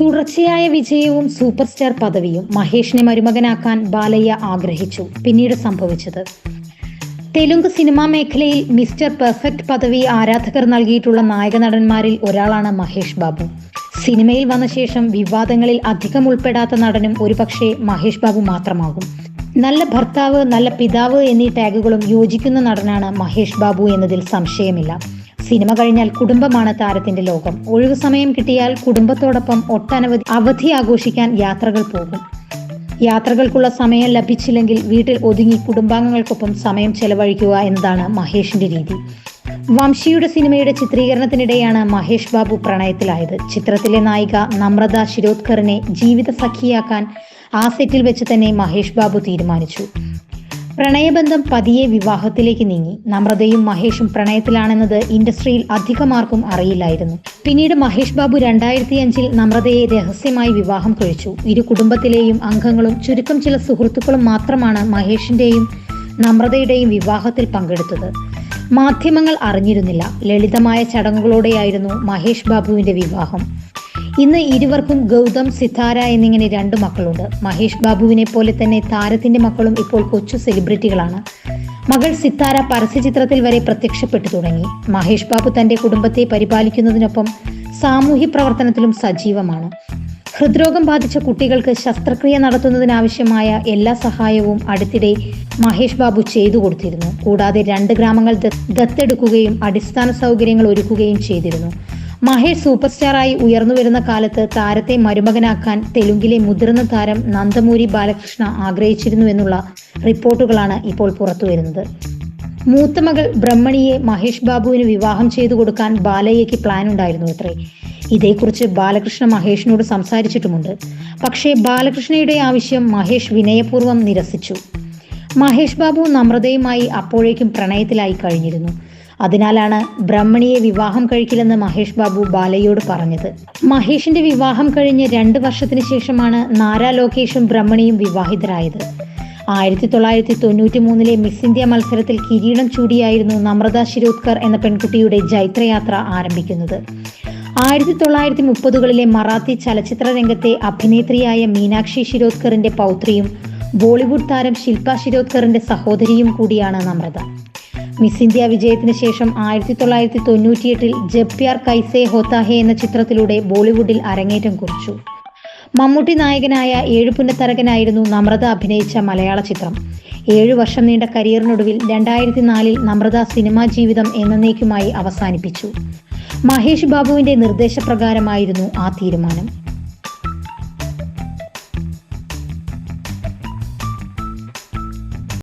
തുടർച്ചയായ വിജയവും super star പദവിയും മഹേഷിനെ മരുമകനാക്കാൻ ബാലയ്യ ആഗ്രഹിച്ചു. പിന്നീട് സംഭവിച്ചത്. തെലുങ്ക് സിനിമാ മേഖലയിൽ മിസ്റ്റർ പെർഫെക്റ്റ് പദവി ആരാധകർ നൽകിയിട്ടുള്ള നായക നടന്മാരിൽ ഒരാളാണ് മഹേഷ് ബാബു. സിനിമയിൽ വന്ന ശേഷം വിവാദങ്ങളിൽ അധികം ഉൾപ്പെടാത്ത നടനും ഒരുപക്ഷെ മഹേഷ് ബാബു മാത്രമാകും. നല്ല ഭർത്താവ് നല്ല പിതാവ് എന്നീ ടാഗുകളും യോജിക്കുന്ന നടനാണ് മഹേഷ് ബാബു എന്നതിൽ സംശയമില്ല. സിനിമ കഴിഞ്ഞാൽ കുടുംബമാണ് താരത്തിന്റെ ലോകം. ഒഴിവു സമയം കിട്ടിയാൽ കുടുംബത്തോടൊപ്പം ഒട്ടനവധി അവധി ആഘോഷിക്കാൻ യാത്രകൾ പോകും. യാത്രകൾക്കുള്ള സമയം ലഭിച്ചില്ലെങ്കിൽ വീട്ടിൽ ഒതുങ്ങി കുടുംബാംഗങ്ങൾക്കൊപ്പം സമയം ചെലവഴിക്കുക എന്നതാണ് മഹേഷിന്റെ രീതി. വംശിയുടെ സിനിമയുടെ ചിത്രീകരണത്തിനിടെയാണ് മഹേഷ് ബാബു പ്രണയത്തിലായത്. ചിത്രത്തിലെ നായിക നമ്രത ശിരോദ്കറിനെ ജീവിത സഖിയാക്കാൻ ആ സെറ്റിൽ വെച്ച് തന്നെ മഹേഷ് ബാബു തീരുമാനിച്ചു. പ്രണയബന്ധം പതിയെ വിവാഹത്തിലേക്ക് നീങ്ങി. നമ്രതയും മഹേഷും പ്രണയത്തിലാണെന്നത് ഇൻഡസ്ട്രിയിൽ അധികമാർക്കും അറിയില്ലായിരുന്നു. പിന്നീട് മഹേഷ് ബാബു രണ്ടായിരത്തി അഞ്ചിൽ നമ്രതയെ രഹസ്യമായി വിവാഹം കഴിച്ചു. ഇരു കുടുംബത്തിലെയും അംഗങ്ങളും ചുരുക്കം ചില സുഹൃത്തുക്കളും മാത്രമാണ് മഹേഷിന്റെയും നമ്രതയുടെയും വിവാഹത്തിൽ പങ്കെടുത്തത്. മാധ്യമങ്ങൾ അറിഞ്ഞിരുന്നില്ല. ലളിതമായ ചടങ്ങുകളോടെയായിരുന്നു മഹേഷ് ബാബുവിന്റെ വിവാഹം. ഇന്ന് ഇരുവർക്കും ഗൗതം സിതാര എന്നിങ്ങനെ രണ്ട് മക്കളുണ്ട്. മഹേഷ് ബാബുവിനെ പോലെ തന്നെ താരത്തിന്റെ മക്കളും ഇപ്പോൾ കൊച്ചു സെലിബ്രിറ്റികളാണ്. മകൾ സിത്താര പരസ്യചിത്രത്തിൽ വരെ പ്രത്യക്ഷപ്പെട്ടു തുടങ്ങി. മഹേഷ് ബാബു തന്റെ കുടുംബത്തെ പരിപാലിക്കുന്നതിനൊപ്പം സാമൂഹ്യ പ്രവർത്തനത്തിലും സജീവമാണ്. ഹൃദ്രോഗം ബാധിച്ച കുട്ടികൾക്ക് ശസ്ത്രക്രിയ നടത്തുന്നതിനാവശ്യമായ എല്ലാ സഹായവും അടുത്തിടെ മഹേഷ് ബാബു ചെയ്തു കൊടുത്തിരുന്നു. കൂടാതെ രണ്ട് ഗ്രാമങ്ങൾ ദത്തെടുക്കുകയും അടിസ്ഥാന സൗകര്യങ്ങൾ ഒരുക്കുകയും ചെയ്തിരുന്നു. മഹേഷ് സൂപ്പർ സ്റ്റാറായി ഉയർന്നു വരുന്ന കാലത്ത് താരത്തെ മരുമകനാക്കാൻ തെലുങ്കിലെ മുതിർന്ന താരം നന്ദമൂരി ബാലകൃഷ്ണ ആഗ്രഹിച്ചിരുന്നു എന്നുള്ള റിപ്പോർട്ടുകളാണ് ഇപ്പോൾ പുറത്തുവരുന്നത് മൂത്ത മകൾ ബ്രഹ്മണിയെ മഹേഷ് ബാബുവിന് വിവാഹം ചെയ്തു കൊടുക്കാൻ ബാലയ്യയ്ക്ക് പ്ലാൻ ഉണ്ടായിരുന്നു അത്രേ. ഇതേക്കുറിച്ച് ബാലകൃഷ്ണ മഹേഷിനോട് സംസാരിച്ചിട്ടുമുണ്ട്. പക്ഷേ ബാലകൃഷ്ണയുടെ ആവശ്യം മഹേഷ് വിനയപൂർവം നിരസിച്ചു. മഹേഷ് ബാബു നമ്രതയുമായി അപ്പോഴേക്കും പ്രണയത്തിലായി കഴിഞ്ഞിരുന്നു. അതിനാലാണ് ബ്രഹ്മണിയെ വിവാഹം കഴിക്കില്ലെന്ന് മഹേഷ് ബാബു ബാലയോട് പറഞ്ഞത്. മഹേഷിന്റെ വിവാഹം കഴിഞ്ഞ് രണ്ട് വർഷത്തിന് ശേഷമാണ് നാരാ ലോകേഷും ബ്രഹ്മണിയും വിവാഹിതരായത്. ആയിരത്തി തൊള്ളായിരത്തി തൊണ്ണൂറ്റി മൂന്നിലെ മിസ് ഇന്ത്യ മത്സരത്തിൽ കിരീടം ചൂടിയായിരുന്നു നമ്രത ശിരോദ്കർ എന്ന പെൺകുട്ടിയുടെ ജൈത്രയാത്ര ആരംഭിക്കുന്നത്. ആയിരത്തി തൊള്ളായിരത്തി മുപ്പതുകളിലെ മറാത്തി ചലച്ചിത്ര രംഗത്തെ അഭിനേത്രിയായ മീനാക്ഷി ശിരോദ്കറിന്റെ പൗത്രിയും ബോളിവുഡ് താരം ശില്പ ശിരോദ്കറിന്റെ സഹോദരിയും കൂടിയാണ് നമ്രത. മിസ് ഇന്ത്യ വിജയത്തിന് ശേഷം ആയിരത്തി തൊള്ളായിരത്തി തൊണ്ണൂറ്റിയെട്ടിൽ ജപ്യാർ പ്യാർ കൈസേ ഹോത്താഹെ എന്ന ചിത്രത്തിലൂടെ ബോളിവുഡിൽ അരങ്ങേറ്റം കുറിച്ചു. മമ്മൂട്ടി നായകനായ ഏഴുപുന്നത്തരകനായിരുന്നു നമ്രത അഭിനയിച്ച മലയാള ചിത്രം. ഏഴു വർഷം നീണ്ട കരിയറിനൊടുവിൽ രണ്ടായിരത്തി നാലിൽ നമ്രത സിനിമാ ജീവിതം എന്നേക്കുമായി അവസാനിപ്പിച്ചു. മഹേഷ് ബാബുവിന്റെ നിർദ്ദേശപ്രകാരമായിരുന്നു ആ തീരുമാനം.